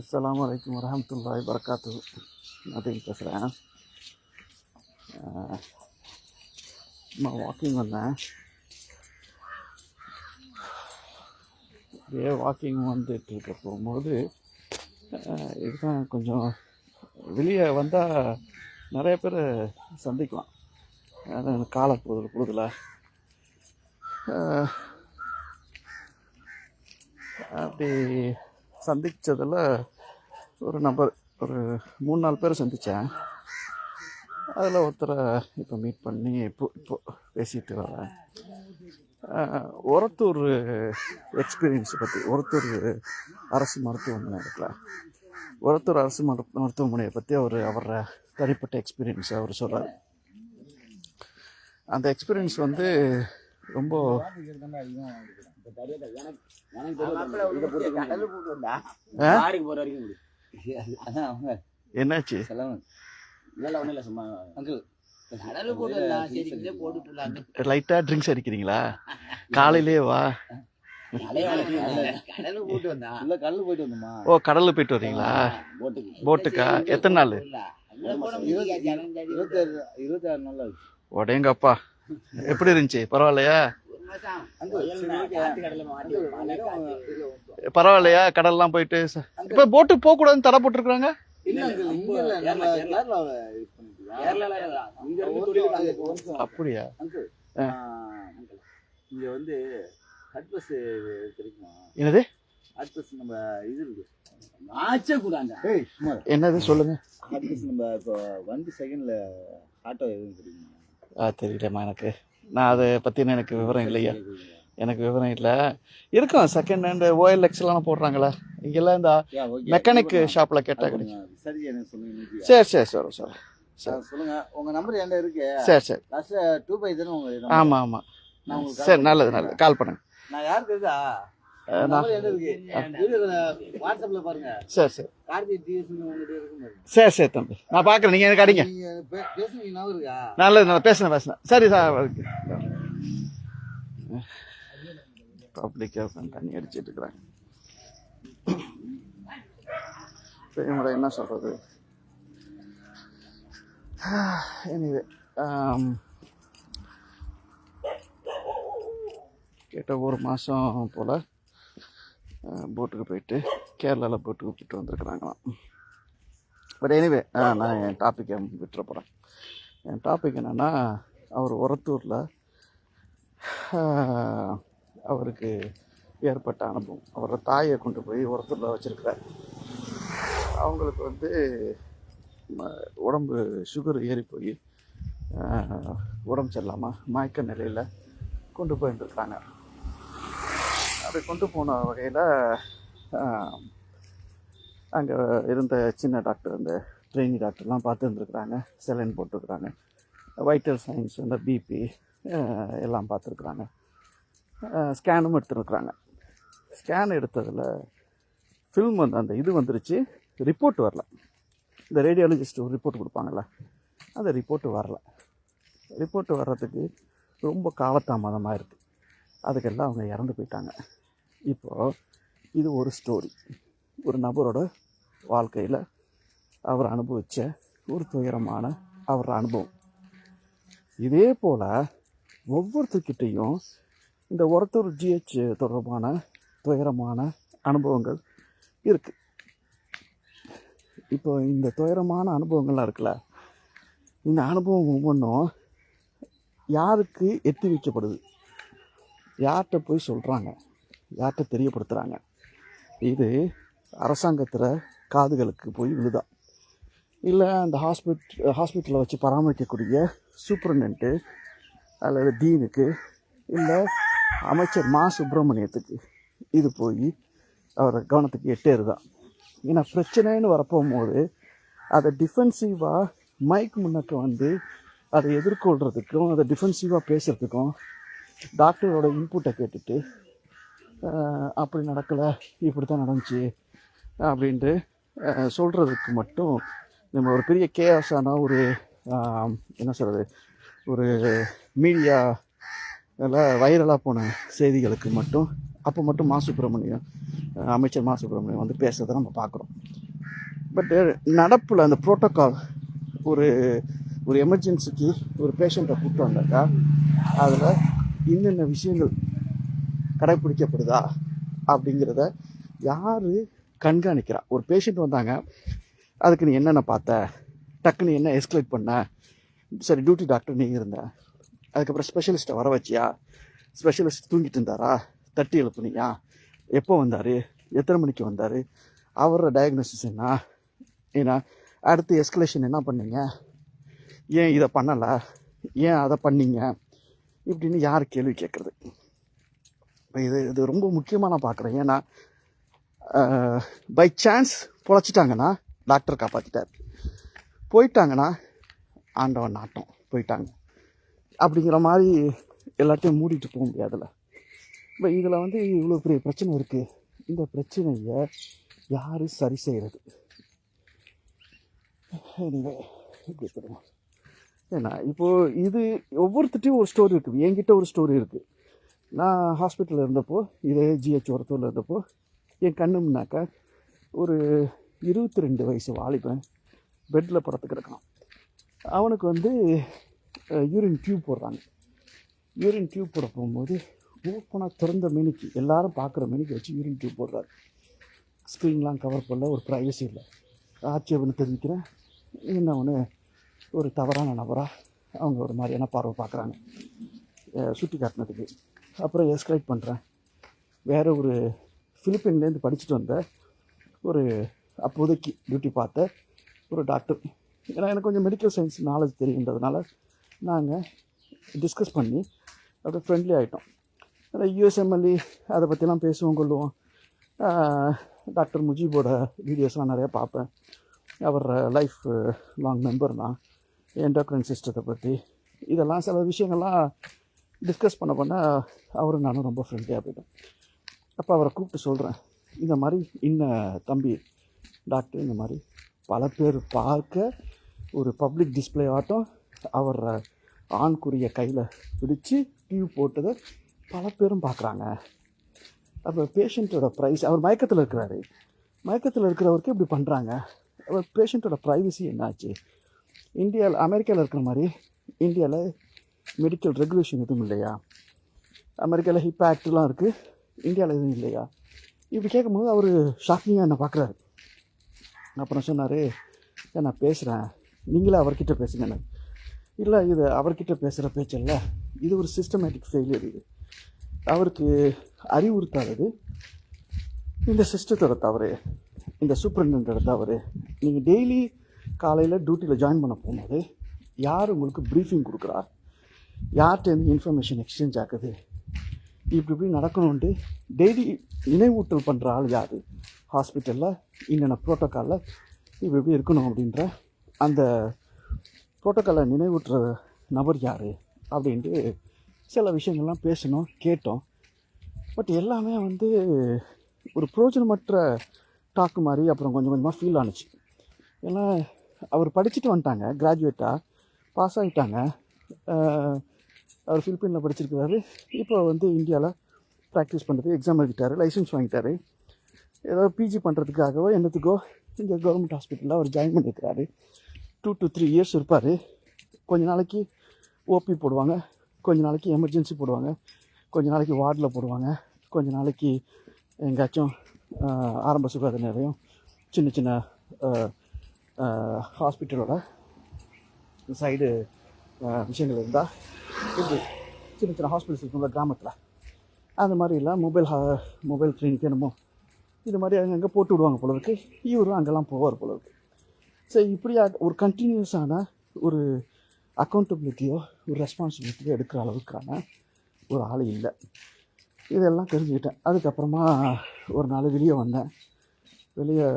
அஸ்லாம் வலைக்கம் வரமத்துல்லாய் வரகாத்து நதிங் பேசுகிறேன் நான் வாக்கிங் வந்தேன். அப்படியே வாக்கிங் வந்துட்டு இருக்க போகும்போது இதுதான் கொஞ்சம் வெளியே வந்தால் நிறைய பேர் சந்திக்கலாம். அதாவது காலை பொழுது பொழுதுல அப்படி சந்தித்ததில் ஒரு நபர் ஒரு மூணு நாலு பேர் சந்தித்தேன் அதில் ஒருத்தரை இப்போ மீட் பண்ணி இப்போ இப்போ பேசிட்டு வரேன். அஹ், ஒரத்தூர் எக்ஸ்பீரியன்ஸை பற்றி ஒரத்தூர் அரசு மருத்துவமனை இருக்குல்ல. ஒரத்தூர் அரசு மரு மருத்துவமனையை பற்றி அவர் அவரோட தனிப்பட்ட எக்ஸ்பீரியன்ஸை அவர் சொல்கிறார் அந்த எக்ஸ்பீரியன்ஸ் வந்து ரொம்ப என்னாச்சு. லைட்டாக ட்ரிங்க்ஸ் அடிக்கிறீங்களா காலையிலே வா? ஓ கடலில் போயிட்டு வர்றீங்களா போட்டுக்கு. எத்தனை நாள் இருபத்தாறு நாள் ஆகுது. உடேங்கப்பா எப்படி இருந்துச்சு பரவாயில்லையா பரவாயில்லையா? கடல்லாம் போயிட்டு இப்ப போட்டு போக கூடாதுன்னு தடை போட்டிருக்காங்க. அப்படியா? இங்க வந்து ஹட் பஸ் கிடைக்குமா என்னது? ஹட் பஸ் நம்ம இது இருக்கு. ஆச்சே கூடாங்க என்னது சொல்லுங்க. ஹட் பஸ் நம்ம இப்போ வந்து செகண்ட்ல ஆட்டோ எதுவும் கிடைக்குமா ஆ தெரியலம்மா எனக்கு. நான் அதை பற்றின எனக்கு விவரம் இல்லையா? எனக்கு விவரம் இல்லை. இருக்கும் செகண்ட் ஹேண்டு ஓஎல்எக்ஸ்லாம் போடுறாங்களே? இங்கெல்லாம் இந்த மெக்கானிக் ஷாப்பில் கேட்டால் கிடைக்கும். சரி சரி சரி சரி சரி. சரி. சொல்லுங்க. உங்க நம்பர் என்கிட்ட இருக்கு. சரி சரி. லாஸ்ட் டூ பை தானே உங்க number? ஆமாம் ஆமாம் உங்களுக்கு சரி நல்லது நல்லது. கால் பண்ணுங்க. நான் யாருக்கு இருக்கா சரி சரி. சரி சரி தம்பி. நான் பார்க்குறேன் நீங்கள் எனக்கு அடிங்க. நல்லது நான் பேசுனேன் பேசுனேன் சரி சார் பப்ளிக்காக உட்காந்து தண்ணி அடிச்சிட்டு இருக்கிறாங்க. செய்முறை என்ன சொல்கிறது எனிவே கேட்ட ஒரு மாதம் போல் போட்டுக்கு போயிட்டு கேரளாவில் போட்டுக்கு போயிட்டு வந்திருக்கிறாங்களாம். பட் எனிவே நான் என் டாப்பிக்கை விட்டுற போகிறேன் என் டாபிக் என்னென்னா அவர் உரத்தூரில் அவருக்கு ஏற்பட்ட அனுபவம். அவரோட தாயை கொண்டு போய் உரத்தூரில் வச்சுருக்கிறார். அவங்களுக்கு வந்து உடம்பு சுகர் ஏறி போய் உடம்பு சரியில்லாமல் மயக்க நிலையில் கொண்டு போயிருந்துருக்காங்க. அப்படி கொண்டு போன வகையில் அங்கே இருந்த சின்ன டாக்டர் இந்த ட்ரெயினி டாக்டர்லாம் பார்த்து இருந்துருக்குறாங்க செலைன் போட்டிருக்கிறாங்க. வைட்டல் சயின்ஸ் அந்த பிபி எல்லாம் பார்த்துருக்குறாங்க. ஸ்கேனும் எடுத்துருக்குறாங்க. ஸ்கேன் எடுத்ததில் ஃபில்ம் வந்து அந்த இது வந்துருச்சு. ரிப்போர்ட் வரல. இந்த ரேடியாலஜிஸ்ட் ஒரு ரிப்போர்ட் கொடுப்பாங்கள்ல அந்த ரிப்போர்ட்டு வரல. ரிப்போர்ட்டு வர்றதுக்கு ரொம்ப காலதாமதமாக இருக்குது அதுக்கெல்லாம் அவங்க இறந்து போயிட்டாங்க. இப்போது இது ஒரு ஸ்டோரி ஒரு நபரோட வாழ்க்கையில் அவர் அனுபவித்த ஒரு துயரமான அவர் அனுபவம். இதே போல் ஒவ்வொருத்தர்கிட்டையும் இந்த ஒருத்தர் ஜிஹெச் தொடர்பான துயரமான அனுபவங்கள் இருக்குது இப்போ இந்த துயரமான அனுபவங்கள்லாம் இருக்குல்ல இந்த அனுபவம் ஒவ்வொன்றும் யாருக்கு எத்தி வைக்கப்படுது? யார்கிட்ட போய் சொல்கிறாங்க யார்கிட்ட தெரியப்படுத்துகிறாங்க இது அரசாங்கத்தில் காதுகளுக்கு போய் விழுதா? இல்லை அந்த ஹாஸ்பிட் ஹாஸ்பிட்டலில் வச்சு பராமரிக்கக்கூடிய சூப்பரண்டன்ட்டு அல்லது டீனுக்கு இல்லை அமைச்சர் மா. சுப்பிரமணியத்துக்கு இது போய் அவர் கவனத்துக்கு எட்டேறுதான் ஏன்னா பிரச்சனைன்னு வரப்போகும்போது அதை டிஃபென்சிவாக மைக் முன்னக்க வந்து அதை எதிர்கொள்கிறதுக்கும் அதை டிஃபென்சிவாக பேசுகிறதுக்கும் டாக்டரோட இன்புட்டை கேட்டுட்டு அப்படி நடக்கலை இப்படி தான் நடந்துச்சு அப்படின்ட்டு சொல்கிறதுக்கு மட்டும் நம்ம ஒரு பெரிய கேஆஸான ஒரு என்ன சொல்கிறது ஒரு மீடியா வைரலாக போன செய்திகளுக்கு மட்டும் அப்போ மட்டும் மா சுப்பிரமணியம் அமைச்சர் மா சுப்பிரமணியம் வந்து பேசுறதை நம்ம பார்க்குறோம். பட்டு நடப்பில் அந்த ப்ரோட்டோக்கால் ஒரு ஒரு எமர்ஜென்சிக்கு ஒரு பேஷண்ட்டை கூப்பிட்டு வந்தாக்கா அதில் என்னென்ன விஷயங்கள் கடைப்பிடிக்கப்படுதா அப்படிங்கிறத யார் கண்காணிக்கிறா? ஒரு பேஷண்ட் வந்தாங்க. அதுக்கு நீ என்னென்ன பார்த்த? டக்குன்னு என்ன எஸ்கலேட் பண்ண? சரி டியூட்டி டாக்டர் நீ இருந்த. அதுக்கப்புறம் ஸ்பெஷலிஸ்ட்டை வர வச்சியா? ஸ்பெஷலிஸ்ட் தூங்கிட்டு இருந்தாரா? தட்டி எழுப்புனியா? எப்போ வந்தார்? எத்தனை மணிக்கு வந்தார்? அவரோட டயக்னோசிஸ் என்ன? ஏன்னா அடுத்து எஸ்கலேஷன் என்ன பண்ணீங்க? ஏன் இதை பண்ணலை? ஏன் அதை பண்ணீங்க? இப்படின்னு யார் கேள்வி கேட்குறது? இப்போ இது இது ரொம்ப முக்கியமாக நான் பார்க்குறேன் ஏன்னா பை சான்ஸ் பொழைச்சிட்டாங்கன்னா டாக்டர் காப்பாற்றிட்டார் போயிட்டாங்கன்னா ஆண்டவன் நாட்டம் போயிட்டாங்க. அப்படிங்கிற மாதிரி எல்லாத்தையும் மூடிட்டு போக முடியாதுல்ல. இப்போ இதில் வந்து இவ்வளோ பெரிய பிரச்சனை இருக்குது இந்த பிரச்சனையை யார் சரி செய்கிறது இப்படி ஏன்னா இப்போது இது ஒவ்வொருத்திட்டையும் ஒரு ஸ்டோரி இருக்குது என்கிட்ட ஒரு ஸ்டோரி இருக்குது நான் ஹாஸ்பிட்டலில் இருந்தப்போ இதே ஜிஹெச் ஒருத்தூரில் இருந்தப்போ என் கண்ணுமன்னாக்கா ஒரு இருபத்தி ரெண்டு வயசு வாலிபன் பெட்டில் படுத்து கிடக்கான் அவனுக்கு வந்து யூரின் டியூப் போடுறாங்க. யூரின் டியூப் போட போகும்போது ஓப்பனாக திறந்த மினிக்கு எல்லாரும் பார்க்குற மினிக்கு வச்சு யூரின் டியூப் போடுறாரு. ஸ்க்ரீன்லாம் கவர் பண்ணல ஒரு ப்ரைவசி இல்லை. ஆட்சேபனை தெரிவிக்கிறேன். என்ன ஒன்று ஒரு தவறான நபராக அவங்க ஒரு மாதிரியான பார்வை பார்க்குறாங்க. சுட்டி காட்டினதுக்கு அப்புறம் எஸ்கலேட் பண்ணுறேன் வேறு ஒரு ஃபிலிப்பீன்லேருந்து படிச்சுட்டு வந்த ஒரு அப்போதைக்கு டியூட்டி பார்த்த ஒரு டாக்டர் ஏன்னா எனக்கு கொஞ்சம் மெடிக்கல் சயின்ஸ் நாலேஜ் தெரியுன்றதுனால நாங்கள் டிஸ்கஸ் பண்ணி அப்படியே ஃப்ரெண்ட்லி ஆகிட்டோம் அந்த யூஎஸ்எம்எல்இ அதை பற்றிலாம் பேசுவோம் கொள்ளுவோம் டாக்டர் முஜீபோட வீடியோஸ்லாம் நிறையா பார்ப்பேன். அவர் லைஃப் லாங் மெம்பர் தான். என்டோக்ரன் சிஸ்டத்தை பற்றி இதெல்லாம் சில விஷயங்கள்லாம் டிஸ்கஸ் பண்ண பண்ண அவரும் நானும் ரொம்ப ஃப்ரெண்ட்லியாக போயிட்டோம். அப்போ அவரை கூப்பிட்டு சொல்கிறேன் இந்த மாதிரி இன்ன தம்பி டாக்டர் இந்த மாதிரி பல பேர் பார்க்க ஒரு பப்ளிக் டிஸ்ப்ளே ஆட்டம் அவர் ஆண்குறிய கையில் பிடிச்சி டியூப் போட்டதை பல பேரும் பார்க்குறாங்க. அப்போ பேஷண்ட்டோட ப்ரைஸ் அவர் மயக்கத்தில் இருக்கிறாரு. மயக்கத்தில் இருக்கிறவருக்கு இப்படி பண்ணுறாங்க அவர் பேஷண்ட்டோட ப்ரைவசி என்னாச்சு? இந்தியாவில் அமெரிக்காவில் இருக்கிற மாதிரி இந்தியாவில் மெடிக்கல் ரெகுலேஷன் எதுவும் இல்லையா? அமெரிக்காவில் ஹிப் ஆக்ட்லாம் இருக்குது இந்தியாவில் எதுவும் இல்லையா? இப்படி கேட்கும்போது அவர் ஷாக்கிங்காக என்னை பார்க்குறாரு. அப்புறம் சொன்னார் நான் பேசுகிறேன் நீங்களே அவர்கிட்ட பேசுங்க இல்லை இது அவர்கிட்ட பேசுகிற பேச்சல்ல இது ஒரு சிஸ்டமேட்டிக் ஃபெயிலியர் இது. அவருக்கு அறிவுறுத்தாதது. இந்த சிஸ்டத்தோட தவறு. இந்த சூப்பரண்டோட தவறு. நீங்கள் டெய்லி காலையில் டியூட்டியில் ஜாயின் பண்ண போகும்போது யார் உங்களுக்கு ப்ரீஃபிங் கொடுக்குறா? யார்கிட்ட இன்ஃபர்மேஷன் எக்ஸ்சேஞ்ச் ஆகுது இப்படி இப்படி நடக்கணுன்ட்டு டெய்லி நினைவூட்டல் பண்ணுற ஆள் யார்? ஹாஸ்பிட்டலில் என்னென்ன ப்ரோட்டோக்காலில் இப்படி இப்படி இருக்கணும் அப்படின்ற அந்த ப்ரோட்டோக்காலை நினைவூட்டுற நபர் யார்? அப்படின்ட்டு சில விஷயங்கள்லாம் பேசணும் கேட்டோம். பட் எல்லாமே வந்து ஒரு பிரோஜனமற்ற டாக்கு மாதிரி அப்புறம் கொஞ்சம் கொஞ்சமாக ஃபீல் ஆனுச்சு. ஏன்னா அவர் படிச்சுட்டு வந்துட்டாங்க கிராஜுவேட்டாக பாஸ் ஆகிட்டாங்க அவர் ஃபிலிப்பீனில் படிச்சிருக்கிறாரு. இப்போ வந்து இந்தியாவில் ப்ராக்டிஸ் பண்ணுறதுக்கு எக்ஸாம் எழுதிட்டார் லைசன்ஸ் வாங்கிட்டார். ஏதோ பிஜி பண்ணுறதுக்காகவோ என்னத்துக்கோ இங்கே கவர்மெண்ட் ஹாஸ்பிட்டலில் அவர் ஜாயின் பண்ணியிருக்கிறாரு டூ டு த்ரீ இயர்ஸ் இருப்பார். கொஞ்ச நாளைக்கு ஓபி போடுவாங்க கொஞ்ச நாளைக்கு எமர்ஜென்சி போடுவாங்க கொஞ்ச நாளைக்கு வார்டில் போடுவாங்க கொஞ்ச நாளைக்கு எங்கேயாச்சும் ஆரம்ப சுகாதார நிலையம் சின்ன சின்ன ஹாஸ்பிட்டலோட சைடு விஷயங்கள் இருந்தால் இப்படி சின்ன சின்ன ஹாஸ்பிட்டல்ஸ் இருக்குங்களா கிராமத்தில். அந்த மாதிரி இல்லை மொபைல் ஹா மொபைல் கிளினிக் என்னமோ இது மாதிரி அங்கங்கே போட்டு விடுவாங்க போல இருக்கு. இவரும் அங்கெல்லாம் போவார் போல இருக்கு. ஸோ இப்படியா ஒரு கண்டினியூஸான ஒரு அக்கௌண்டபிலிட்டியோ ஒரு ரெஸ்பான்சிபிலிட்டியோ எடுக்கிற அளவுக்கான ஒரு ஆள் இல்லை. இதெல்லாம் தெரிஞ்சுக்கிட்டேன். அதுக்கப்புறமா ஒரு நாள் வெளியே வந்தேன். வெளியே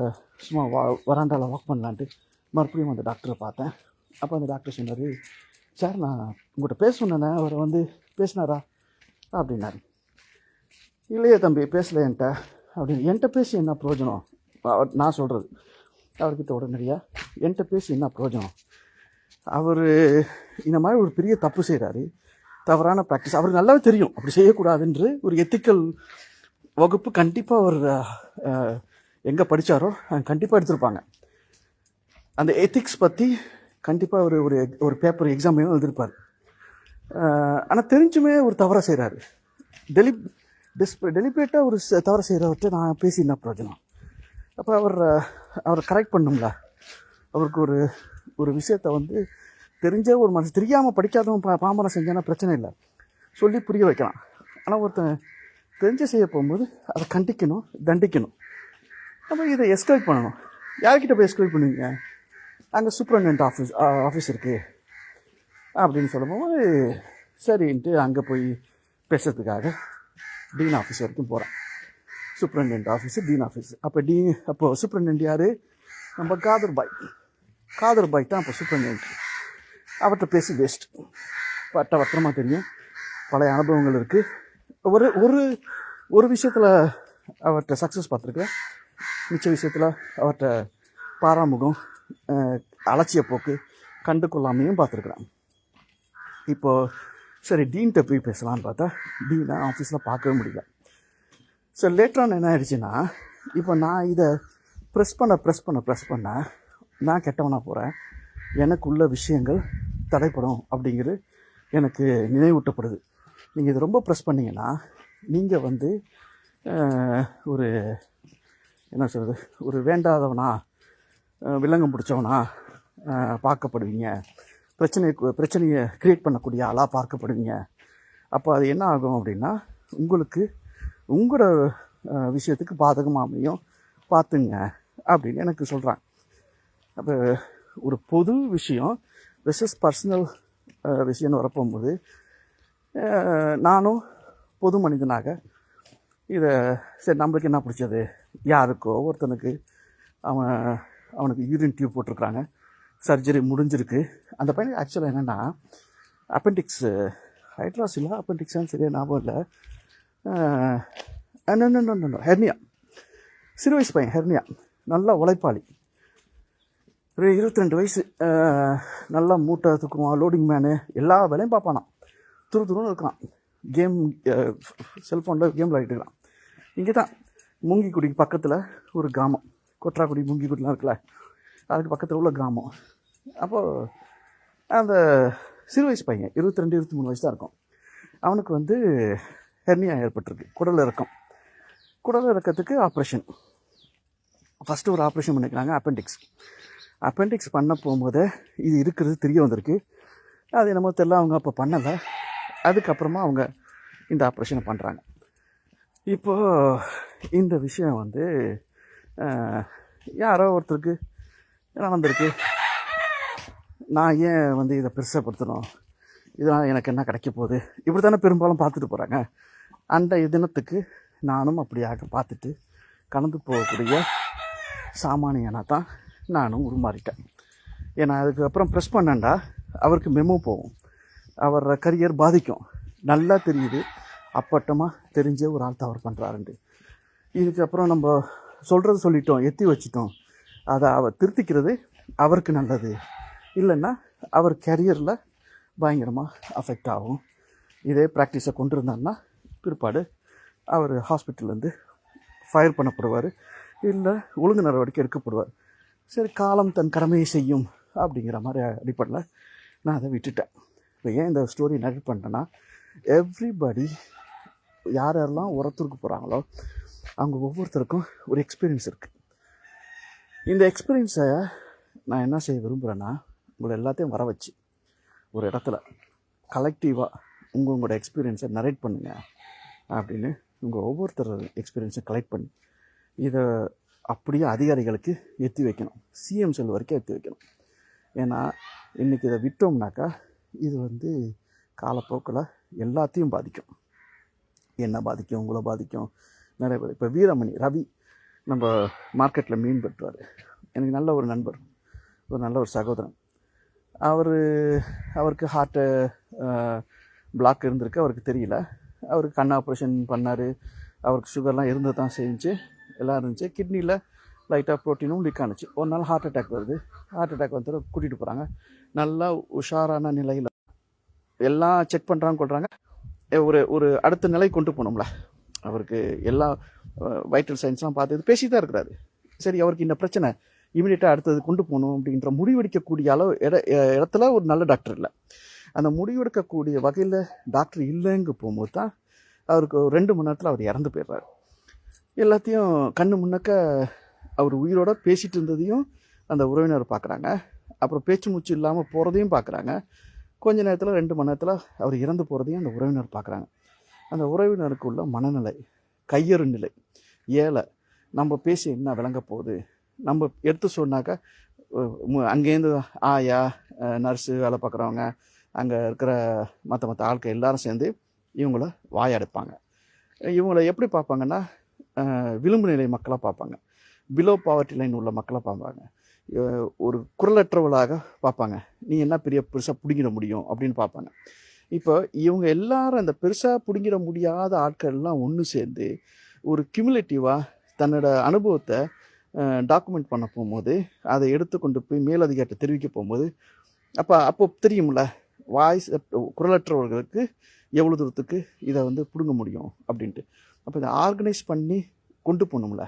சும்மா வா வராண்டாவில் வாக் பண்ணலான்ட்டு மறுபடியும் அந்த டாக்டரை பார்த்தேன். அப்போ அந்த டாக்டர் சொன்னார் சார் நான் உங்கள்கிட்ட பேசணுன்னே அவரை அவர் வந்து பேசினாரா? அப்படின்னாரு. இல்லையே தம்பி பேசல என்கிட்ட. அப்படின்னு என்கிட்ட பேசி என்ன பிரயோஜனம்? அவர் நான் சொல்கிறது அவர்கிட்ட உடனடியாக என்கிட்ட பேசி என்ன பிரயோஜனம்? அவர் இந்த மாதிரி ஒரு பெரிய தப்பு செய்கிறாரு தவறான ப்ராக்டிஸ் அவருக்கு நல்லாவே தெரியும். அப்படி செய்யக்கூடாதுன்று ஒரு எத்திக்கல் வகுப்பு கண்டிப்பாக அவர் எங்கே படித்தாரோ கண்டிப்பாக எடுத்திருப்பாங்க. அந்த எத்திக்ஸ் பற்றி கண்டிப்பாக ஒரு ஒரு ஒரு பேப்பர் எக்ஸாமையும் எழுதியிருப்பார் ஆனால் தெரிஞ்சுமே ஒரு தவறாக செய்கிறாரு டெலி டிஸ் டெலிபரேட்டாக ஒரு ச- தவறை செய்கிறவர்கிட்ட நான் பேசி என்ன பிரயோஜனம். அப்போ அவர் அவரை கரெக்ட் பண்ணும்ல. அவருக்கு ஒரு ஒரு விஷயத்தை வந்து தெரிஞ்ச ஒரு மனசு தெரியாமல் படிக்காதவன் பா பாம்பரம் செஞ்சானா பிரச்சனை இல்லை. சொல்லி புரிய வைக்கலாம். ஆனால் ஒருத்தன் தெரிஞ்சு செய்ய போகும்போது அதை கண்டிக்கணும் தண்டிக்கணும். அப்போ இதை எஸ்கலேட் பண்ணணும். யார்கிட்ட போய் எஸ்கலேட் பண்ணுவீங்க? அங்கே சூப்பரண்டென்ட் ஆஃபீஸ் ஆஃபீஸ் இருக்குது அப்படின்னு சொல்லும்போது சரின்ட்டு அங்கே போய் பேசுறதுக்காக டீன் ஆஃபீஸ் வரைக்கும் போகிறேன் சூப்பரண்டென்ட் ஆஃபீஸு டீன் ஆஃபீஸ் அப்போ டீ அப்போ சூப்பரண்டென்ட் யார்? நம்ம காதர் பாய் காதர் பாய் தான் அப்போ சூப்பரண்டென்ட் அவர்கிட்ட பேசி வேஸ்ட் பட்ட வட்டமாக தெரியும். பழைய அனுபவங்கள் இருக்குது ஒரு ஒரு ஒரு விஷயத்தில் அவர்கிட்ட சக்ஸஸ் பார்த்துருக்கேன் மிச்ச விஷயத்தில் அவர்கிட்ட பாராமுகம் அலட்சிய போக்கு கண்டு கொள்ளாமையும் பார்த்துருக்குறான். இப்போது சரி டீன்கிட்ட போய் பேசலான்னு பார்த்தா டீனை ஆஃபீஸில் பார்க்கவே முடியல. ஸோ லேட்டரான என்ன ஆயிடுச்சுன்னா இப்போ நான் இதை ப்ரெஸ் பண்ண ப்ரெஸ் பண்ண ப்ரெஸ் பண்ண நான் கெட்டவனாக போகிறேன் எனக்குள்ள விஷயங்கள் தடைப்படும் அப்படிங்கிறது எனக்கு நினைவூட்டப்படுது. நீங்கள் இதை ரொம்ப ப்ரெஸ் பண்ணிங்கன்னா நீங்கள் வந்து ஒரு என்ன சொல்கிறது ஒரு வேண்டாதவனா வில்லங்கம் பிடிச்சவனா பார்க்கப்படுவீங்க. பிரச்சனை பிரச்சனையை க்ரியேட் பண்ணக்கூடிய ஆளாக பார்க்கப்படுவீங்க. அப்போ அது என்ன ஆகும் அப்படின்னா உங்களுக்கு உங்களோட விஷயத்துக்கு பாதகமாக அமையும். பார்த்துங்க அப்படின்னு எனக்கு சொல்கிறாங்க அப்போ ஒரு பொது விஷயம் விசஸ் பர்சனல் விஷயம்னு வரப்போகும்போது நானும் பொது மனிதனாக இதை சரி நம்மளுக்கு என்ன பிடிச்சது? யாருக்கோ ஒருத்தனுக்கு அவன் அவனுக்கு யூரின் டியூப் போட்டிருக்கிறாங்க. சர்ஜரி முடிஞ்சிருக்கு. அந்த பையனுக்கு ஆக்சுவலாக என்னென்னா அப்பெண்டிக்ஸு ஹைட்ராஸ் இல்லை அப்பெண்டிக்ஸான்னு சரியாக ஞாபகம் இல்லை. ஹெர்னியா சிறு வயசு பையன் ஹெர்னியா நல்லா உழைப்பாளி. ஒரு இருபத்தி ரெண்டு வயசு நல்லா மூட்டை தூக்குவான் லோடிங் மேனு எல்லா வேலையும் பார்ப்பானான் துரு துருன்னு இருக்கான். கேம் செல்ஃபோனில் கேம் விளையாடிட்டு இருக்கான். இங்கே தான் மூங்கிக்குடிக்கு பக்கத்தில் ஒரு கிராமம். கொற்றாக்குடி மூங்கிக்குடிலாம் இருக்குல்ல? அதுக்கு பக்கத்தில் உள்ள கிராமம். அப்போது அந்த சிறு வயசு பையன் இருபத்தி ரெண்டு இருபத்தி மூணு வயசு தான் இருக்கும். அவனுக்கு வந்து ஹெர்னியா ஏற்பட்டிருக்கு குடல் இறக்கம். குடல் இறக்கத்துக்கு ஆப்ரேஷன். ஃபஸ்ட்டு ஒரு ஆப்ரேஷன் பண்ணிக்கிறாங்க அப்பெண்டிக்ஸ் அப்பெண்டிக்ஸ் பண்ண போகும்போது இது இருக்கிறது தெரிய வந்திருக்கு. அது என்னமோ தெரியல அவங்க அப்போ பண்ணலை. அதுக்கப்புறமா அவங்க இந்த ஆப்ரேஷனை பண்ணுறாங்க இப்போது இந்த விஷயம் வந்து யாரோ ஒருத்தருக்கு நடந்திருக்கு. நான் ஏன் வந்து இதை பெருசப்படுத்தணும் இதனால் எனக்கு என்ன கிடைக்க போகுது? இப்படி தானே பெரும்பாலும் பார்த்துட்டு போகிறாங்க அந்த தினத்துக்கு நானும் அப்படியாக பார்த்துட்டு கலந்து போகக்கூடிய சாமானியனாக தான் நானும் உருமாறிட்டேன். ஏன்னா அதுக்கப்புறம் ப்ரெஸ் பண்ணேன்டா. அவருக்கு மெமோ போகும். அவர் கரியர் பாதிக்கும். நல்லா தெரியுது. அப்பட்டமாக தெரிஞ்ச ஒரு ஆள் தவறு பண்ணுறாருன்ட்டு இதுக்கப்புறம் நம்ம சொல்கிறது சொல்லிட்டோம் எத்தி வச்சிட்டோம். அதை அவர் திருத்திக்கிறது அவருக்கு நல்லது. இல்லைன்னா அவர் கரியரில் பயங்கரமாக அஃபெக்ட் ஆகும். இதே ப்ராக்டிஸை கொண்டு இருந்தாருன்னா பிற்பாடு அவர் ஹாஸ்பிட்டல்லேருந்து ஃபயர் பண்ணப்படுவார். இல்லை ஒழுங்கு நடவடிக்கை எடுக்கப்படுவார். சரி காலம் தன் கடமையை செய்யும் அப்படிங்கிற மாதிரி அடிப்படையில் நான் அதை விட்டுட்டேன். இப்போ ஏன் இந்த ஸ்டோரி நரேட் பண்ணிட்டேன்னா எவ்ரிபடி யார் யாரெல்லாம் உரத்துக்கு போகிறாங்களோ அவங்க ஒவ்வொருத்தருக்கும் ஒரு எக்ஸ்பீரியன்ஸ் இருக்குது இந்த எக்ஸ்பீரியன்ஸை நான் என்ன செய்ய விரும்புகிறேன்னா உங்களை எல்லாத்தையும் வர வச்சு ஒரு இடத்துல கலெக்டிவாக உங்கள் உங்களோட எக்ஸ்பீரியன்ஸை நரேட் பண்ணுங்கள் அப்படின்னு உங்கள் ஒவ்வொருத்தர் எக்ஸ்பீரியன்ஸை கலெக்ட் பண்ணி இதை அப்படியே அதிகாரிகளுக்கு எத்தி வைக்கணும். சிஎம் செல் வரைக்கும் எத்தி வைக்கணும். ஏன்னா இன்றைக்கி இதை விட்டோம்னாக்கா இது வந்து காலப்போக்கில் எல்லாத்தையும் பாதிக்கும். என்ன பாதிக்கும்? உங்களை பாதிக்கும். நிறைய பேர் இப்போ வீரமணி ரவி நம்ம மார்க்கெட்டில் மீன் பெற்றுவார். எனக்கு நல்ல ஒரு நண்பர் ஒரு நல்ல ஒரு சகோதரன். அவர் அவருக்கு ஹார்ட்டு பிளாக் இருந்திருக்கு அவருக்கு தெரியல. அவருக்கு கண் ஆப்ரேஷன் பண்ணார். அவருக்கு சுகர்லாம் இருந்து தான் செஞ்சு எல்லாம் இருந்துச்சு. கிட்னியில் லைட்டாக ப்ரோட்டீனும் லீக் ஆனிச்சு. ஒரு நாள் ஹார்ட் அட்டாக் வருது. ஹார்ட் அட்டாக் வந்து கூட்டிகிட்டு போகிறாங்க நல்லா உஷாரான நிலையில் எல்லாம் செக் பண்ணுறாங்க கொள்கிறாங்க ஒரு ஒரு அடுத்த நிலை கொண்டு போகணும்ல. அவருக்கு எல்லா வைட்டல் சயின்ஸ்லாம் பார்த்து இது பேசி தான் இருக்கிறாரு. சரி அவருக்கு இந்த பிரச்சனை இமீடியட்டாக அடுத்தது கொண்டு போகணும் அப்படின்ற முடிவெடுக்கக்கூடிய அளவு இட இடத்துல ஒரு நல்ல டாக்டர் இல்லை. அந்த முடிவெடுக்கக்கூடிய வகையில் டாக்டர் இல்லைங்க போகும்போது தான் அவருக்கு ஒரு ரெண்டு மணி நேரத்தில் அவர் இறந்து போயிடுறாரு. எல்லாத்தையும் கண்ணு முன்னக்க அவர் உயிரோட பேசிகிட்டு இருந்ததையும் அந்த உறவினர் பார்க்குறாங்க. அப்புறம் பேச்சு மூச்சு இல்லாமல் போகிறதையும் பார்க்குறாங்க. கொஞ்ச நேரத்தில் ரெண்டு மணி நேரத்தில் அவர் இறந்து போகிறதையும் அந்த உறவினர் பார்க்குறாங்க. அந்த உறவினருக்கு உள்ள மனநிலை கையறு நிலை ஏழை நம்ம பேசி என்ன விளங்க போகுது? நம்ம எடுத்து சொன்னாக்கா அங்கேருந்து ஆயா நர்ஸு வேலை பார்க்குறவங்க அங்கே இருக்கிற மற்ற மற்ற ஆட்கள் எல்லாரும் சேர்ந்து இவங்கள வாயடைப்பாங்க. இவங்கள எப்படி பார்ப்பாங்கன்னா விளிம்பு நிலை மக்களாக பார்ப்பாங்க. பிலோ பாவர்ட்டி லைன் உள்ள மக்களை பார்ப்பாங்க. ஒரு குரலற்றவளாக பார்ப்பாங்க. நீ என்ன பெரிய பெருசாக பிடிங்கிட முடியும்? அப்படின்னு பார்ப்பாங்க. இப்போ இவங்க எல்லாரும் அந்த பெருசாக பிடுங்கிட முடியாத ஆட்கள்லாம் ஒன்று சேர்ந்து ஒரு கிமுலேட்டிவாக தன்னோட அனுபவத்தை டாக்குமெண்ட் பண்ண போகும்போது அதை எடுத்து கொண்டு போய் மேலதிகாரிட்ட தெரிவிக்க போகும்போது அப்போ அப்போ தெரியும்ல வாய்ஸ் குரலற்றவர்களுக்கு எவ்வளோ தூரத்துக்கு இதை வந்து பிடுங்க முடியும் அப்படின்ட்டு. அப்போ இதை ஆர்கனைஸ் பண்ணி கொண்டு போகணும்ல.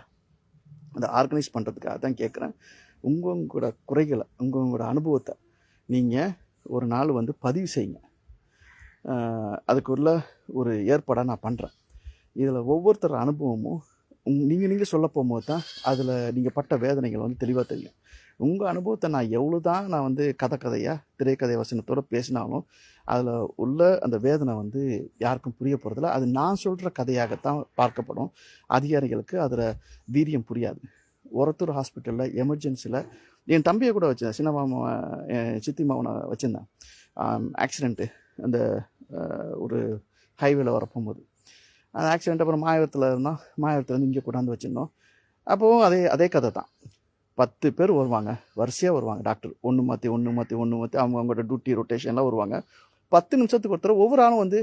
அதை ஆர்கனைஸ் பண்ணுறதுக்காக தான் கேட்குறேன் உங்கள் உங்களோட குறைகளை உங்கள் உங்களோட அனுபவத்தை நீங்கள் ஒரு நாள் வந்து பதிவு செய்யுங்க. அதுக்குள்ள ஒரு ஏற்பாடாக நான் பண்ணுறேன் இதில் ஒவ்வொருத்தர் அனுபவமும் நீங்கள் நீங்கள் சொல்ல போகும்போது தான் அதில் நீங்கள் பட்ட வேதனைகள் வந்து தெளிவாக தெரியும். உங்கள் அனுபவத்தை நான் எவ்வளோ தான் நான் வந்து கதை கதையாக திரைக்கதை வசனத்தோடு பேசினாலும் அதில் உள்ள அந்த வேதனை வந்து யாருக்கும் புரிய போகிறதில்ல அது நான் சொல்கிற கதையாகத்தான் பார்க்கப்படும். அதிகாரிகளுக்கு அதில் வீரியம் புரியாது. ஒரத்தூர் ஹாஸ்பிட்டலில் எமர்ஜென்சியில் என் தம்பியை கூட வச்சேன் சின்ன மாமா என் சித்தி மாவனை வச்சுருந்தேன். ஆக்சிடெண்ட்டு அந்த ஒரு ஹைவேல வரப்போகும்போது அந்த ஆக்சிடெண்ட் அப்புறம் மாயவரத்தில் இருந்தோம் மாயவரத்துலேருந்து இங்கே கொண்டாந்து வச்சுருந்தோம். அப்போவும் அதே அதே கதை தான். பத்து பேர் வருவாங்க வரிசையாக வருவாங்க டாக்டர் ஒன்று மாற்றி ஒன்று மாற்றி ஒன்று மாற்றி அவங்க அவங்களோட டியூட்டி ரொட்டேஷன்லாம் வருவாங்க. பத்து நிமிஷத்துக்கு ஒருத்தர் ஒவ்வொரு ஆளும் வந்து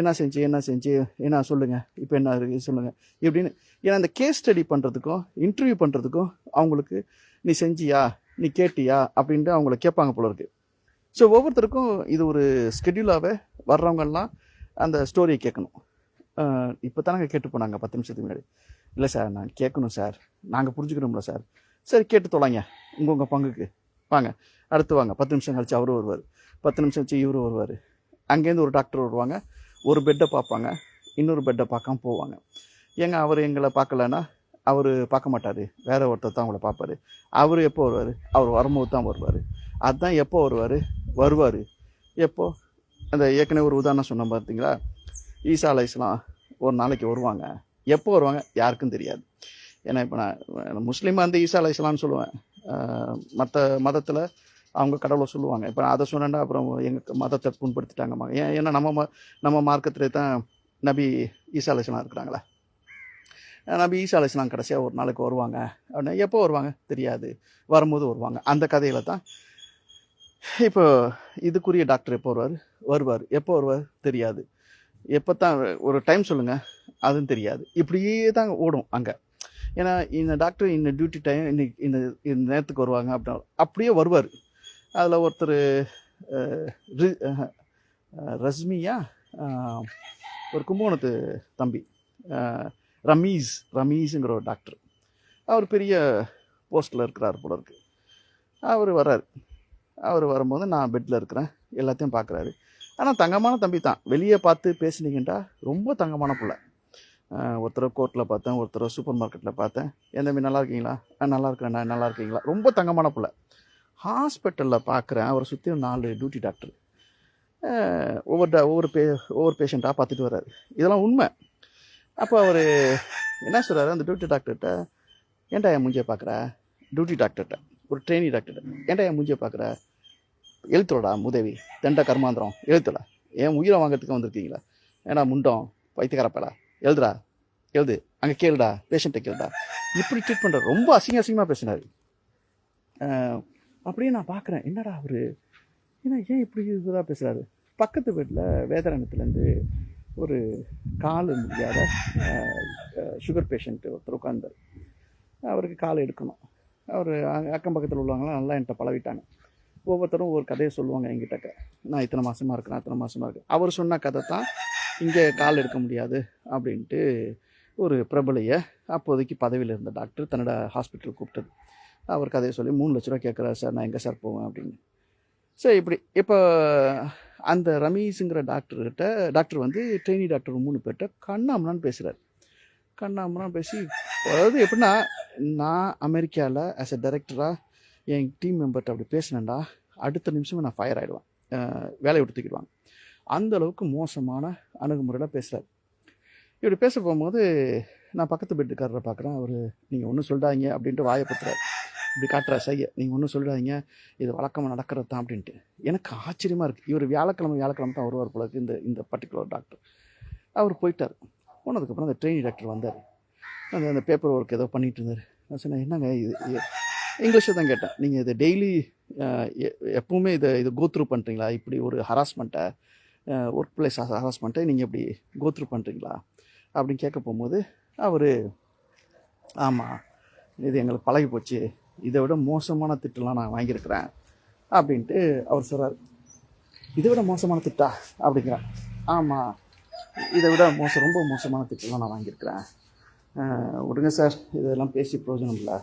என்ன செஞ்சு என்ன செஞ்சு என்ன சொல்லுங்கள் இப்போ என்ன இருக்குது சொல்லுங்கள் இப்படின்னு. ஏன்னா இந்த கேஸ் ஸ்டடி பண்ணுறதுக்கும் இன்டர்வியூ பண்ணுறதுக்கும் அவங்களுக்கு நீ செஞ்சியா? நீ கேட்டியா? அப்படின்ட்டு அவங்கள கேட்பாங்க போல இருக்குது ஸோ ஒவ்வொருத்தருக்கும் இது ஒரு ஸ்கெடியூலாகவே வர்றவங்கெல்லாம் அந்த ஸ்டோரியை கேட்கணும். இப்போ தானங்க கேட்டு போனாங்க பத்து நிமிஷத்துக்கு முன்னாடி. இல்லை சார் நான் கேட்கணும் சார் நாங்கள் புரிஞ்சுக்கணும்ல சார் சரி கேட்டு தொலைங்க உங்கள் உங்கள் பங்குக்கு. வாங்க அடுத்து வாங்க. பத்து நிமிஷம் கழிச்சு அவரும் வருவார். பத்து நிமிஷம் கழிச்சு இவரும் வருவார். அங்கேருந்து ஒரு டாக்டர் வருவாங்க ஒரு பெட்டை பார்ப்பாங்க இன்னொரு பெட்டை பார்க்காம போவாங்க. ஏங்க அவர் எங்களை பார்க்கலன்னா அவர் பார்க்க மாட்டார். வேறு ஒருத்தர் தான் அவங்கள பார்ப்பாரு. அவர் எப்போ வருவார்? அவர் வரும்போது தான் வருவார். அதுதான் எப்போ வருவார்? வருவார். எப்போ? அந்த ஏற்கனவே ஒரு உதாரணம் சொன்னோம் பார்த்தீங்களா ஈசா அலைஸ்லாம் ஒரு நாளைக்கு வருவாங்க. எப்போ வருவாங்க? யாருக்கும் தெரியாது. ஏன்னா இப்போ நான் முஸ்லீமாக இருந்து ஈசா அலைஸ்லாம்னு சொல்லுவேன். மற்ற மதத்தில் அவங்க கடவுளை சொல்லுவாங்க. இப்போ நான் அதை சொன்னேன்னா அப்புறம் எங்கள் மதத்தை புண்படுத்திட்டாங்கம்மா ஏன் ஏன்னா நம்ம ம- நம்ம மார்க்கத்திலே தான் நபி ஈசா அலைஸ்லாம் இருக்கிறாங்களா? நபி ஈசா அலைஸ்லாம் கடைசியாக ஒரு நாளைக்கு வருவாங்க. அப்படின்னா எப்போ வருவாங்க? தெரியாது. வரும்போது வருவாங்க. அந்த கதையில் தான் இப்போ இதுக்குரிய டாக்டர் எப்போ வருவார்? வருவார். எப்போ வருவார்? தெரியாது. எப்போ தான் ஒரு டைம் சொல்லுங்கள் அதுவும் தெரியாது. இப்படியே தான் ஓடும் அங்கே. ஏன்னா இந்த டாக்டர் இந்த டியூட்டி டைம் இன்னைக்கு இந்த இந்த நேரத்துக்கு வருவாங்க அப்படின்னா அப்படியே வருவார். அதில் ஒருத்தர் ரி- ரஸ்மியா ஒரு கும்பகோணத்து தம்பி ரமீஸ் ரமீஸுங்கிற ஒரு டாக்டர். அவர் பெரிய போஸ்ட்டில் இருக்கிறார் போல இருக்குது அவர் வர்றார். அவர் வரும்போது நான் பெட்டில் இருக்கிறேன். எல்லாத்தையும் பார்க்குறாரு ஆனால் தங்கமான தம்பி தான். வெளியே பார்த்து பேசினீங்கன்றா ரொம்ப தங்கமான பிள்ளை. ஒருத்தரை கோர்ட்டில் பார்த்தேன் ஒருத்தரை சூப்பர் மார்க்கெட்டில் பார்த்தேன். எந்த தம்பி நல்லா இருக்கீங்களா? நல்லா இருக்கிறேன்டா நல்லா இருக்கீங்களா? ரொம்ப தங்கமான பிள்ளை. ஹாஸ்பிட்டலில் பார்க்குறேன் அவரை சுற்றி நாலு டியூட்டி டாக்டர் ஒவ்வொரு டா- ஒவ்வொரு பே ஒவ்வொரு பேஷண்ட்டாக பார்த்துட்டு வர்றாரு. இதெல்லாம் உண்மை. அப்போ அவர் என்ன சொல்கிறாரு அந்த டியூட்டி டாக்டர்கிட்ட ஏன்டா என் முஞ்சியை பார்க்குற டியூட்டி டாக்டர்கிட்ட ஒரு ட்ரெயினி டாக்டர் ஏன்டா என் மூஞ்சியை பார்க்குற எழுத்துடா உதவி தெண்ட கர்மாந்திரம். எழுத்துடா ஏன் உயிரை வாங்குறதுக்கு வந்திருக்கீங்களா? ஏன்னா முண்டம்? பைத்தியக்காரப்படா எழுதுடா. எழுது. அங்கே கேளுடா. பேஷண்ட்டை கேளுடா. இப்படி ட்ரீட் பண்ணுற ரொம்ப அசிங்க அசிங்கமாக பேசினார். அப்படியே நான் பார்க்குறேன் என்னடா அவர்? ஏன்னா ஏன் இப்படி இதாக பேசுகிறாரு பக்கத்து வீட்டில் வேதாரண்யத்துலேருந்து ஒரு கால் முடியாத சுகர் பேஷண்ட்டு ஒருத்தர் உட்காந்தார் அவருக்கு கால் எடுக்கணும். அவர் அக்கம் பக்கத்தில் உள்ளவங்களாம் நல்லா என்கிட்ட பழகிட்டாங்க. ஒவ்வொருத்தரும் ஒரு கதையை சொல்லுவாங்க எங்கிட்டக்க நான் இத்தனை மாதமாக இருக்கேன் அத்தனை மாதமாக இருக்கேன் அவர் சொன்ன கதை தான் இங்கே கால் எடுக்க முடியாது அப்படின்ட்டு ஒரு பிரபலையை அப்போதைக்கு பதவியில் இருந்த டாக்டர் தன்னோட ஹாஸ்பிட்டல் கூப்பிட்டது. அவர் கதையை சொல்லி மூணு லட்ச ரூபா கேட்குறாரு சார் நான் எங்கே சார் போவேன்? அப்படின்னு. சரி இப்படி. இப்போ அந்த ரமேஷுங்கிற டாக்டர்கிட்ட டாக்டர் வந்து ட்ரெயினி டாக்டர் மூணு பேர்கிட்ட கண்ணாமனான்னு பேசுகிறார் கண்ணாமலாம் பேசி அதாவது எப்படின்னா நான் அமெரிக்காவில் ஆஸ் எ டைரக்டராக என் டீம் மெம்பர்கிட்ட அப்படி பேசினேன்டா அடுத்த நிமிஷமே நான் ஃபயர் ஆகிடுவேன் வேலையை விட்டு தூக்கிடுவாங்க. அந்த அளவுக்கு மோசமான அணுகுமுறையில் பேசுகிறார் இப்படி பேச போகும்போது நான் பக்கத்து பெட்டுக்காரரை பார்க்குறேன். அவர் நீங்கள் ஒன்றும் சொல்லிடாதீங்க அப்படின்ட்டு வாயை இப்படி காட்டுறா செய்ய நீங்கள் ஒன்றும் சொல்லிடாதீங்க இது வழக்கமாக நடக்கிறது தான் அப்படின்ட்டு. எனக்கு ஆச்சரியமாக இருக்குது இவர் வியாழக்கிழமை வியாழக்கிழமை தான் வருவார் போல இந்த இந்த பர்டிகுலர் டாக்டர் அவர் போயிட்டார். போனதுக்கப்புறம் அந்த ட்ரெயினி டாக்டர் வந்தார். அந்த அந்த பேப்பர் ஒர்க் ஏதோ பண்ணிகிட்டு இருந்தார். நான் சொன்னேன் என்னங்க இது? இங்கிலீஷில் தான் கேட்டேன். நீங்கள் இதை டெய்லி எப்பவுமே இதை இது கோத்ரூ பண்ணுறீங்களா இப்படி ஒரு ஹராஸ்மெண்ட்டை ஒர்க் பிளேஸ் ஹராஸ்மெண்ட்டை நீங்கள் இப்படி கோத்ரூ பண்ணுறீங்களா அப்படின்னு கேட்க போகும்போது அவர் ஆமாம் இது எங்களுக்கு பழகி போச்சு. இதை விட மோசமான திட்டம்லாம் நான் வாங்கியிருக்கிறேன். அப்படின்ட்டு அவர் சொல்கிறார் இதை விட மோசமான திட்டா? அப்படிங்கிறேன் ஆமாம் இதை விட மோசம் ரொம்ப மோசமான திட்டம்லாம் நான் வாங்கியிருக்கிறேன். விடுங்க சார். இதெல்லாம் பேசி பிரயோஜனம் இல்லை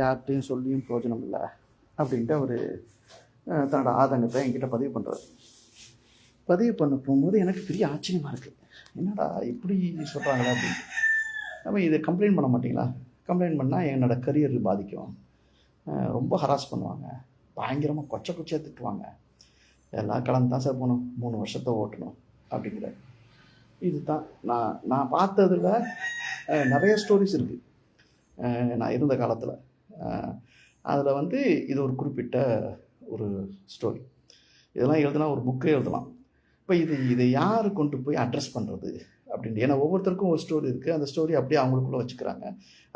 யார்கிட்டையும் சொல்லியும் பிரயோஜனம் இல்லை அப்படின்ட்டு அவர் தன்னோட ஆதங்கத்தை என்கிட்ட பதிவு பண்ணுறாரு பதிவு பண்ண போகும்போது எனக்கு பெரிய ஆச்சரியமாக இருக்குது என்னடா இப்படி சொல்கிறாங்களா அப்படின்ட்டு நம்ம இதை கம்ப்ளைண்ட் பண்ண மாட்டிங்களா? கம்ப்ளைண்ட் பண்ணால் என்னோட கரியர் பாதிக்கும். ரொம்ப ஹராஸ் பண்ணுவாங்க. பயங்கரமாக கொச்சை கொச்சையாக திட்டுவாங்க. எல்லாம் கலந்து தான் சார் போகணும். மூணு வருஷத்தை ஓட்டணும் அப்படிங்கிற. இதுதான் நான் நான் பார்த்ததுல நிறைய ஸ்டோரிஸ் இருக்குது நான் இருந்த காலத்தில். அதில் வந்து இது ஒரு குறிப்பிட்ட ஒரு ஸ்டோரி இதெல்லாம் எழுதுனா ஒரு புக்கே எழுதலாம். இப்போ இது இதை யார் கொண்டு போய் அட்ரஸ் பண்ணுறது அப்படின்ட்டு. ஏன்னா ஒவ்வொருத்தருக்கும் ஒரு ஸ்டோரி இருக்குது அந்த ஸ்டோரி அப்படியே அவங்களுக்குள்ளே வச்சுக்கிறாங்க.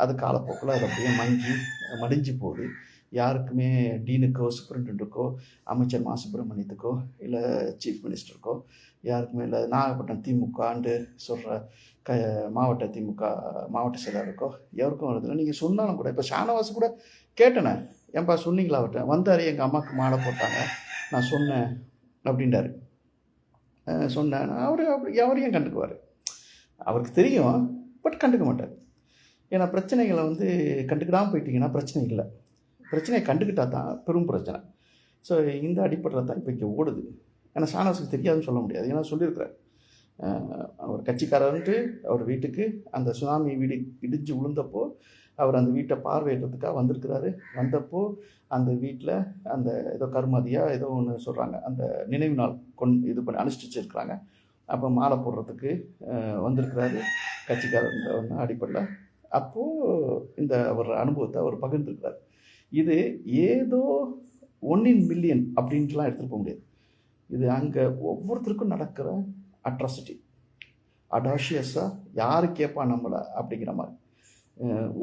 அது காலப்போக்கில் அது அப்படியே மங்கி மடிஞ்சு போகுது. யாருக்குமே டீனுக்கோ சூப்பரிண்டென்ட்டுக்கோ அமைச்சர் மா சுப்பிரமணியத்துக்கோ இல்லை சீஃப் மினிஸ்டருக்கோ யாருக்குமே இல்லை. நாகப்பட்டினம் திமுகன்ட்டு சொல்கிற க மாவட்ட திமுக மாவட்ட செயலாளருக்கோ எவருக்கும் வருதில்லை. நீங்கள் சொன்னாலும் கூட இப்போ ஷானவாஸ் கூட கேட்டேனே. ஏன்பா சொன்னீங்களா அவர்கிட்ட? வந்தார் எங்கள் அம்மாவுக்கு மாலை போட்டாங்க. நான் சொன்னேன் அப்படின்றாரு. சொன்னேன். அவர் அப்படி அவரையும் கண்டுக்குவார்? அவருக்கு தெரியும் பட் கண்டுக்க மாட்டார். ஏன்னா பிரச்சனைகளை வந்து கண்டுக்கிடாமல் போயிட்டீங்கன்னா பிரச்சனை இல்லை. பிரச்சனையை கண்டுக்கிட்டா தான் பெரும் பிரச்சனை. ஸோ இந்த அடிப்படையில் தான் இப்போ இங்கே ஓடுது. ஏன்னா ஷானவாஸுக்கு தெரியாதுன்னு சொல்ல முடியாது. ஏன்னா சொல்லியிருக்கிறார். அவர் கட்சிக்காரன்ட்டு அவர் வீட்டுக்கு அந்த சுனாமி வீடு இடிஞ்சு விழுந்தப்போ அவர் அந்த வீட்டை பார்வையிடுறதுக்காக வந்திருக்கிறாரு. வந்தப்போ அந்த வீட்டில் அந்த ஏதோ கருமதியாக ஏதோ ஒன்று சொல்கிறாங்க அந்த நினைவு நாள் கொண் இது பண்ணி அனுஷ்டிச்சிருக்கிறாங்க. அப்போ மாலை போடுறதுக்கு வந்திருக்கிறாரு. கட்சிக்காரன்ற ஒன்று அடிப்படையில். அப்போது இந்த அவர் அனுபவத்தை அவர் பகிர்ந்துருக்கிறார் இது ஏதோ ஒன் இன் மில்லியன் அப்படின்ட்டுலாம் எடுத்துகிட்டு போக முடியாது. இது அங்கே ஒவ்வொருத்தருக்கும் நடக்கிற அட்ராசிட்டி அடாஷியஸாக யார் கேட்பா நம்மளை அப்படிங்கிற மாதிரி.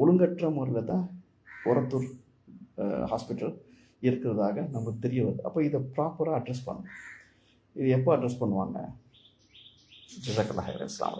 ஒழுங்கற்ற முறையில் தான் ஒரத்தூர் ஹாஸ்பிட்டல் இருக்கிறதாக நமக்கு தெரிய வருது. அப்போ இதை ப்ராப்பராக அட்ரஸ் பண்ணணும். இது எப்போ அட்ரஸ் பண்ணுவாங்க? ஜிசக்கல்லா இஸ்லாம்